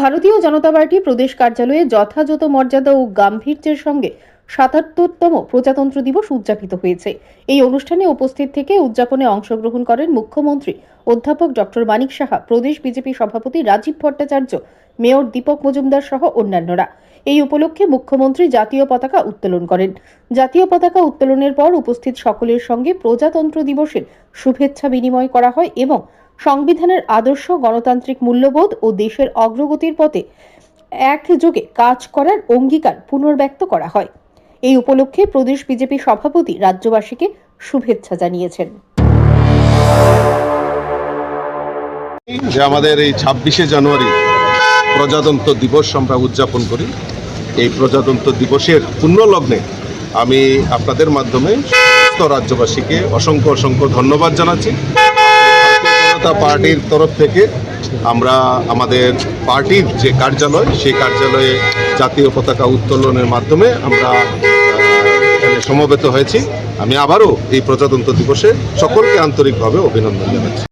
ভারতীয় জনতা পার্টি প্রদেশ কার্যালয়ে যথাযথ মর্যাদা ও গাম্ভীর্যের সঙ্গে সাতাত্তরতম প্রজাতন্ত্র দিবস উদযাপিত হয়েছে। এই অনুষ্ঠানে উপস্থিত থেকে উদযাপনে অংশগ্রহণ করেন মুখ্যমন্ত্রী অধ্যাপক ডক্টর মানিক সাহা, প্রদেশ বিজেপি সভাপতি রাজীব ভট্টাচার্য, মেয়র দীপক মজুমদার সহ অন্যান্যরা। এই উপলক্ষে মুখ্যমন্ত্রী জাতীয় পতাকা উত্তোলন করেন। জাতীয় পতাকা উত্তোলনের পর উপস্থিত সকলের সঙ্গে প্রজাতন্ত্র দিবসের শুভেচ্ছা বিনিময় করা হয় এবং সংবিধানের আদর্শ, গণতান্ত্রিক মূল্যবোধ ও দেশের অগ্রগতির পথে একযোগে কাজ করার অঙ্গীকার পুনর্ব্যক্ত করা হয়। এই উপলক্ষে প্রদেশ বিজেপি সভাপতি রাজ্যবাসীকে শুভেচ্ছা জানিয়েছেন। যে আমাদের এই ছাব্বিশে জানুয়ারি প্রজাতন্ত্র দিবস আমরা উদযাপন করি, এই প্রজাতন্ত্র দিবসের পুণ্যলগ্নে আমি আপনাদের মাধ্যমে সমস্ত রাজ্যবাসীকে অসংখ্য অসংখ্য ধন্যবাদ জানাচ্ছি। জনতা পার্টির তরফ থেকে আমরা আমাদের পার্টির যে কার্যালয়, সেই কার্যালয়ে জাতীয় পতাকা উত্তোলনের মাধ্যমে আমরা সমবেত হয়েছি। আমি আবারও এই প্রজাতন্ত্র দিবসে সকলকে আন্তরিকভাবে অভিনন্দন জানাচ্ছি।